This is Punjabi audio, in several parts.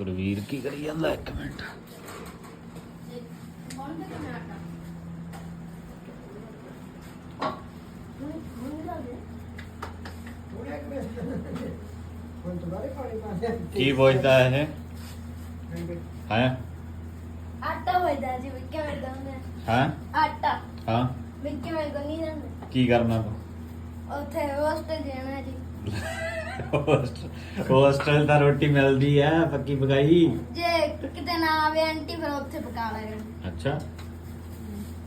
ਗੁਰਵੀਰ ਕੀ ਕਰੀ ਜਾਂਦਾ? ਇੱਕ ਮਿੰਟ। ਹੁਣ ਦੁਬਾਰੇ ਪਾਣੀ ਪਾ ਦੇ ਕੀ ਪੁੱਛਦਾ ਇਹ? ਹੈ? ਆਟਾ ਹੋਇਦਾ ਜੀ ਵਿੱਕੇ ਮੇਰੇ ਦੋਨੇ ਹੈ? ਆਟਾ। ਹਾਂ। ਵਿੱਕੇ ਮੇਰੇ ਕੋਲ ਨਹੀਂ ਰਹਿੰਦੇ ਕੀ ਕਰਨਾ ਤੂੰ? ਉੱਥੇ ਹੋਸਟਲ ਜਾਣਾ ਜੀ। ਹੋਸਟਲ ਦਾ ਰੋਟੀ ਮਿਲਦੀ ਹੈ ਪੱਕੀ ਪਕਾਈ? ਜੇ ਕਿਤੇ ਨਾ ਆਵੇ ਆਂਟੀ ਫਿਰ ਉੱਥੇ ਪਕਾ ਲਾਂਗੇ। ਅੱਛਾ।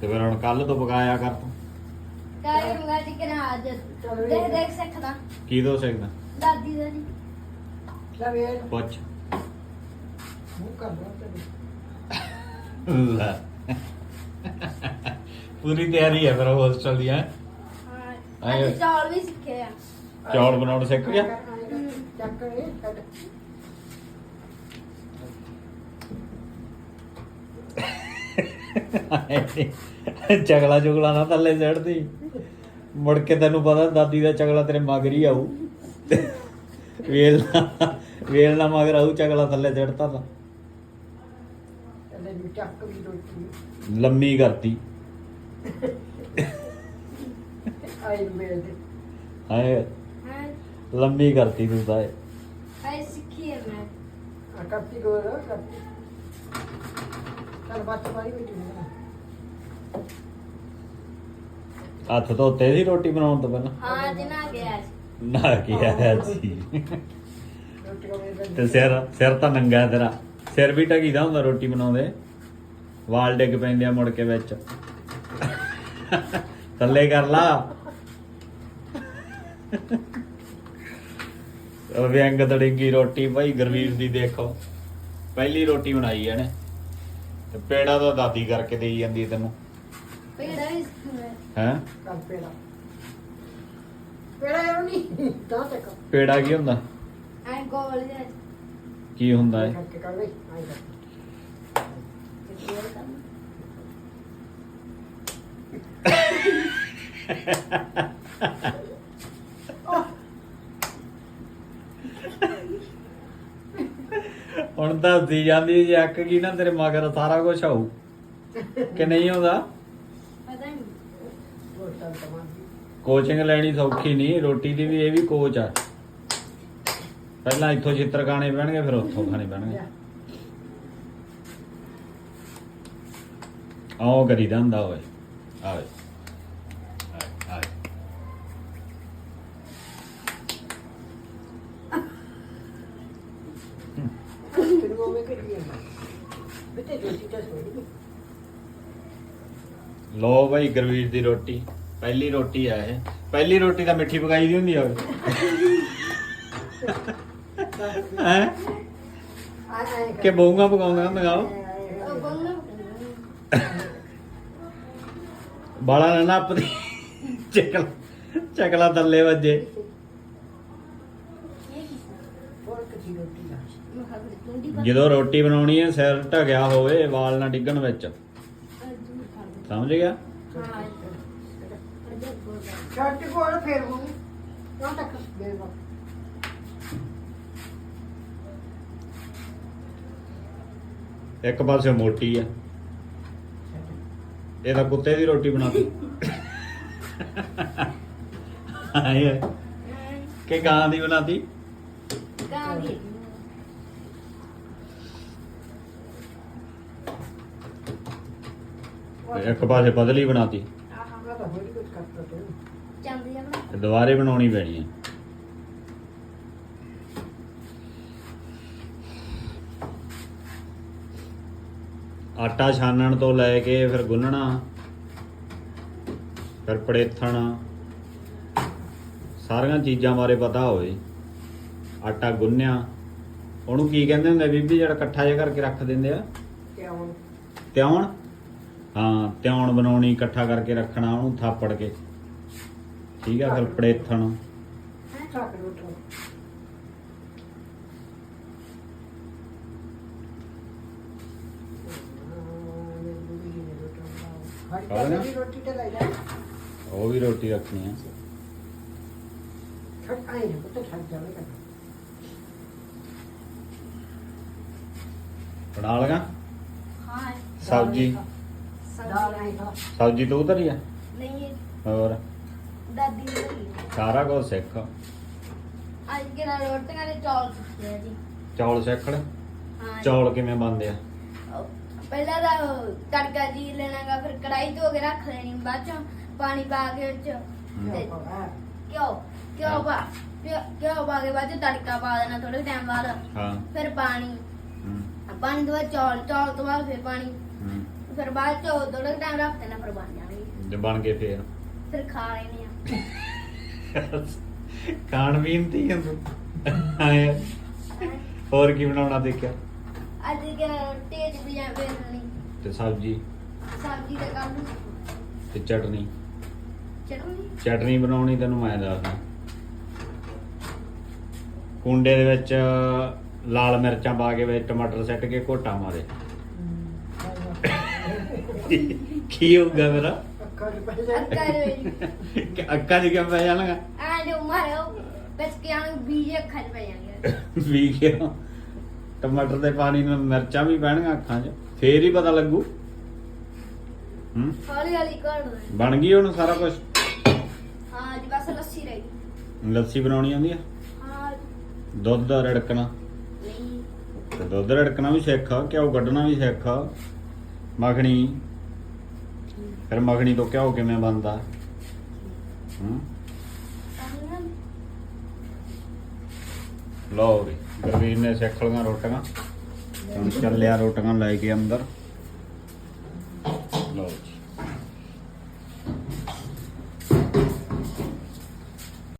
ਤੇ ਫਿਰ ਹੁਣ ਕੱਲ ਤੋਂ ਪਕਾਇਆ ਕਰ ਤੂੰ? ਕਾਹ ਕਰੂੰਗਾ ਜੀ ਕਿ ਨਾ ਅੱਜ ਦੇਖ ਦੇਖ ਸਿੱਖਦਾ। ਕੀ ਦੋ ਸਕਦਾ ਦਾਦੀ ਦਾ ਜੀ। ਸਵੇਰ ਪੁੱਛ। ਮੂੰਹ ਕਰ ਲੈ। ਪੂਰੀ ਤਿਆਰੀ ਹੈ ਫਿਰ ਹੋਸਟਲ ਦੀ ਹੈ? ਅੱਜ ਚੌਲ ਵੀ ਸਿੱਖੇ ਆ। ਚੌਲ ਬਣਾਉਣ ਸਿੱਖ ਗਿਆ? ਚੱਕ ਇਹ ਕੱਢ। ਚਗਲਾ ਚੁਗਲਾ ਨਾ ਥੱਲੇ ਚੜਦੀ ਮੁੜ ਕੇ ਤੈਨੂੰ ਪਤਾ ਦਾਦੀ ਦਾ ਚਗਲਾ ਤੇਰੇ ਮਗਰ ਹੀ ਆਊ। ਵੇਲ ਵੇਲ ਨਾ ਮਗਰ ਆਊ ਚਗਲਾ ਥੱਲੇ ਚੜਤਾ ਤਾਂ। ਤੇ ਨੂੰ ਚੱਕ ਵੀ ਰੋਟੀ। ਲੰਮੀ ਕਰਤੀ। ਆਈ ਮੇਰੇ ਦੇ ਹਾਏ ਹਾਂ? ਲੰਮੀ ਕਰਤੀ ਤੂੰ ਤਾਂ ਇਹ। ਸਿੱਖੀ ਹੈ ਮੈਂ। ਆ ਗੋਰ ਕੱਤੀ ਚਲ ਬੱਤ ਵਾਲੀ ਵੀ ਠੀਕ ਹੱਥ ਧੋਤੇ ਸੀ ਰੋਟੀ ਬਣਾਉਣ ਤੋਂ ਪਹਿਲਾਂ? ਹਾਂ ਅੱਜ ਨਾ ਗਿਆ ਸੀ। ਨਾ ਕੀ ਹੈ ਸੀ। ਰੋਟੀ ਕੋ ਤੇ ਸਿਰ ਸਿਰ ਤਾਂ ਨੰਗਾ ਹੈ ਤੇਰਾ। ਸਿਰ ਵੀ ਢਕੀਦਾ ਹੁੰਦਾ ਰੋਟੀ ਬਣਾਉਂਦੇ। ਵਾਲ ਡਿੱਗ ਪੈਂਦੇ ਆ ਮੁੜ ਕੇ ਵਿੱਚ। ਥੱਲੇ ਕਰ ਲਾ। ਵਿਅੰਗ ਤੜਿੰਗੀ ਰੋਟੀ ਭਾਈ ਗਰਵੀਰ ਦੀ ਦੇਖੋ। ਪਹਿਲੀ ਰੋਟੀ ਬਣਾਈ ਇਹਨੇ। ਤੇ ਪੇੜਾ ਤਾਂ ਦਾਦੀ ਕਰਕੇ ਦੇਈ ਜਾਂਦੀ ਤੈਨੂੰ। ਪੇੜਾ ਸਿੱਖਣਾ ਹੈ। ਕਰ ਪੇੜਾ। ਪੇੜਾ ਇਹ ਨਹੀਂ? ਤਾਂ ਤੱਕ ਪੇੜਾ ਕੀ ਹੁੰਦਾ? ਐ ਗੋਲ ਜਿਹਾ। ਕੀ ਹੁੰਦਾ ਹੈ ਕਰਕੇ ਕਰ ਲਈ ਆਈ ਕਰ ਹੁਣ ਤਾਂ ਦੀ ਜਾਂਦੀ ਜੇ ਅੱਕ ਗਈ ਨਾ ਤੇਰੇ ਮਗਰ ਸਾਰਾ ਕੁਝ ਆਊ। ਕਿ ਨਹੀਂ ਆਉਂਦਾ? ਪਤਾ ਨਹੀਂ। ਕੋਚਿੰਗ ਲੈਣੀ ਸੌਖੀ ਨਹੀਂ ਰੋਟੀ ਦੀ ਵੀ ਇਹ ਵੀ ਕੋਚ ਆ। ਪਹਿਲਾਂ ਇੱਥੋਂ ਚਿੱਤਰ ਖਾਣੇ ਪੈਣਗੇ ਫਿਰ ਉੱਥੋਂ ਖਾਣੇ ਪੈਣਗੇ। ਆਓ ਕਰੀਦਾ ਹੁੰਦਾ ਓਏ ਆਵੇ। ਤੈਨੂੰ ਉਹ ਵੇ ਕਰੀ ਲੋ ਭਾਈ ਗੁਰਵੀਰ ਦੀ ਰੋਟੀ, ਪਹਿਲੀ ਰੋਟੀ ਆ ਇਹ। ਪਹਿਲੀ ਰੋਟੀ ਤਾਂ ਮਿੱਠੀ ਪਕਾਈ ਦੀ ਹੁੰਦੀ ਆ ਹੈ? ਆਏ ਕਿ ਬਹੂਗਾ ਪਕਾਉਂਦਾ ਹੁੰਦੀਆਂ ਬਾਲਾ ਨਾ ਨੱਪਦੀ। ਚਕਲਾ ਚਕਲਾ ਥੱਲੇ ਵੱਜੇ ਇਹ ਕੀ ਹੋਰ ਕਿੱਥੇ ਰੋਟੀ ਦਾ ਮੈਂ ਖਾ ਕੇ ਟੁੰਡੀ ਪਾ ਜਦੋਂ ਰੋਟੀ ਬਣਾਉਣੀ ਹੈ ਸਿਰ ਢਕਿਆ ਹੋਵੇ ਵਾਲ ਨਾ ਡਿੱਗਣ ਵਿੱਚ। ਸਮਝ ਗਿਆ? ਹਾਂ ਅੱਜ ਗੋਲ ਛੱਟ ਕੋਲ ਫੇਰ ਉਹ ਤਾਂ ਤੱਕ ਦੇਵਾ ਇੱਕ ਪਾਸੇ ਮੋਟੀ ਆ। ਇਹ ਤਾਂ ਕੁੱਤੇ ਦੀ ਰੋਟੀ ਬਣਾਤੀ। ਆਏ ਕਿ ਗਾਂ ਦੀ ਬਣਾਤੀ? ਇੱਕ ਪਾਸੇ ਪਤਲੀ ਬਣਾਤੀ। ਆਹਾ ਤਾਂ ਹੋਰ ਕੁਝ ਕਰਤਾ ਤੇ। ਜਾਂਦੀ ਆ ਬਣਾ। ਤੇ ਦੁਬਾਰੇ ਬਣਾਉਣੀ ਪੈਣੀ ਹੈ ਆਟਾ ਛਾਨਣ ਤੋਂ ਲੈ ਕੇ ਫਿਰ ਗੁੰਨਣਾ ਫਿਰ ਪੜੇਥਣ ਸਾਰੀਆਂ ਚੀਜ਼ਾਂ ਬਾਰੇ ਪਤਾ ਹੋਵੇ। ਆਟਾ ਗੁੰਨਿਆ। ਉਹਨੂੰ ਕੀ ਕਹਿੰਦੇ ਹੁੰਦੇ ਆ ਬੀਬੀ ਜਿਹੜਾ ਇਕੱਠਾ ਜਿਹਾ ਕਰਕੇ ਰੱਖ ਦਿੰਦੇ ਆ? ਆਉਂ ਤਿਉਣ ਹਾਂ ਤਿਉਣ ਬਣਾਉਣੀ ਇਕੱਠਾ ਕਰਕੇ ਰੱਖਣਾ ਉਹਨੂੰ ਥਾਪੜ ਕੇ। ਠੀਕ ਆ ਫਿਰ ਪੜੇਥਣ ਠਾਕ ਰੋਟਾ ਖਾ ਲੈਣਾ? ਰੋਟੀ ਤੇ ਲੈ ਜਾ। ਉਹ ਵੀ ਰੋਟੀ ਰੱਖਣੀ ਆ। ਛੱਟ ਆਏ ਪੁੱਤ ਛੱਡ ਜਾਵੇਗਾ ਬਣਾ ਲਗਾ। ਹਾਂ। ਸਬਜੀ। ਦਾਲ ਨਹੀਂ ਖਾ ਸਬਜੀ ਤੂੰ ਧਰੀ ਆ? ਨਹੀਂ ਹੋਰ? ਦਾਦੀ ਨੇ ਸਾਰਾ ਕੁਝ ਸਿੱਖ। ਅੱਜ ਕਿਹੜਾ ਰੋਟੀਆਂ ਦੇ ਚੌਲ ਖਾਦੇ ਆ ਜੀ। ਚੌਲ ਸਿੱਖ ਲੈ ਹਾਂ ਜੀ। ਚੌਲ ਕਿਵੇਂ ਬਣਦੇ ਆ? ਉਹ ਪਹਿਲਾਂ ਤਾਂ ਉਹ ਤੜਕਾ ਜੀ ਲੈਣਾਗਾ ਫਿਰ ਕੜਾਈ ਧੋ ਕੇ ਰੱਖ ਲੈਣੀ ਬਾਅਦ ਚੋਂ ਪਾਣੀ ਪਾ ਕੇ ਉਹ ਚ ਤੇ ਘਿਓ ਘਿਓ ਪਾ ਘਿਓ- ਘਿਓ ਪਾ ਕੇ ਬਾਅਦ ਚ ਤੜਕਾ ਪਾ ਦੇਣਾ ਥੋੜੇ ਟਾਈਮ ਬਾਅਦ। ਹਾਂ। ਫਿਰ ਪਾਣੀ ਪਾਣੀ ਤੋਂ ਬਾਅਦ ਚੌਲ ਚੌਲ ਤੋਂ ਬਾਅਦ ਫਿਰ ਪਾਣੀ। ਹੂੰ। ਫਿਰ ਬਾਅਦ ਚ ਥੋੜਾ ਟਾਈਮ ਰੱਖ ਦੇਣਾ ਫਿਰ ਬਣ ਜਾਣਗੇ। ਜੇ ਬਣ ਗਏ ਫੇਰ? ਫਿਰ ਖਾ ਲੈਣੇ ਆ। ਖਾਣ ਪੀਣ ਦੀ ਆ ਤੂੰ। ਆਏ ਹੋਰ ਕੀ ਬਣਾਉਣਾ ਦੇਖਿਆ? ਅੱਜ ਰੋਟੀ ਚ ਵੀ ਜਾਂ ਵੇਲਣੀ ਤੇ ਸਬਜੀ? ਸਬਜ਼ੀ ਦਾ ਕੰਮ ਤੇ ਚਟਨੀ? ਚੜੂਗੀ ਚਟਨੀ ਬਣਾਉਣੀ ਤੈਨੂੰ ਮੈਂ ਦੱਸਦਾ। ਕੁੰਡੇ ਦੇ ਵਿੱਚ ਲਾਲ ਮਿਰਚਾਂ ਪਾ ਕੇ ਵਿੱਚ ਟਮਾਟਰ ਸੱਟ ਕੇ ਘੋਟਾ ਮਾਰੇ। ਕੀ ਹੋਊਗਾ ਮੇਰਾ? ਜਾ ਅੱਕਾ ਕਿਉਂ ਪੈ ਜਾਣਗਾ? ਆ ਜੋ ਮਾਰੋ। ਬੀਜ ਅੱਖਾਂ 'ਚ ਪੈ ਜਾਣਗੇ। ਵੀ ਕਿਉਂ? ਟਮਾਟਰ ਦੇ ਪਾਣੀ ਨਾਲ ਮਿਰਚਾਂ ਵੀ ਪੈਣਗੀਆਂ ਅੱਖਾਂ 'ਚ ਫੇਰ ਹੀ ਪਤਾ ਲੱਗੂ। ਹੂੰ? ਹੌਲੀ ਹੌਲੀ ਕਰ ਦੋ ਬਣ ਗਈ ਹੁਣ ਸਾਰਾ ਕੁਝ ਹਾਂ ਜੀ ਬਸ ਲੱਸੀ ਰਹਿ ਲੱਸੀ ਬਣਾਉਣੀ ਆਉਂਦੀ ਆ? ਹਾਂ। ਦੁੱਧ ਰੜਕਣਾ। ਤੇ ਦੁੱਧ ਰੜਕਣਾ ਵੀ ਸਿੱਖ ਆ, ਘਿਓ ਕੱਢਣਾ ਵੀ ਸਿੱਖ ਮੱਖਣੀ, ਫਿਰ ਮੱਖਣੀ ਤੋਂ ਘਿਓ ਕਿਵੇਂ ਬਣਦਾ? ਹੂੰ? ਤਾਂ ਲਓ ਵੀ ਗੁਰਵੀਰ ਨੇ ਸਿੱਖ ਲਈਆਂ ਰੋਟੀਆਂ। ਹੁਣ ਚੱਲਿਆ ਰੋਟੀਆਂ ਲੈ ਕੇ ਅੰਦਰ।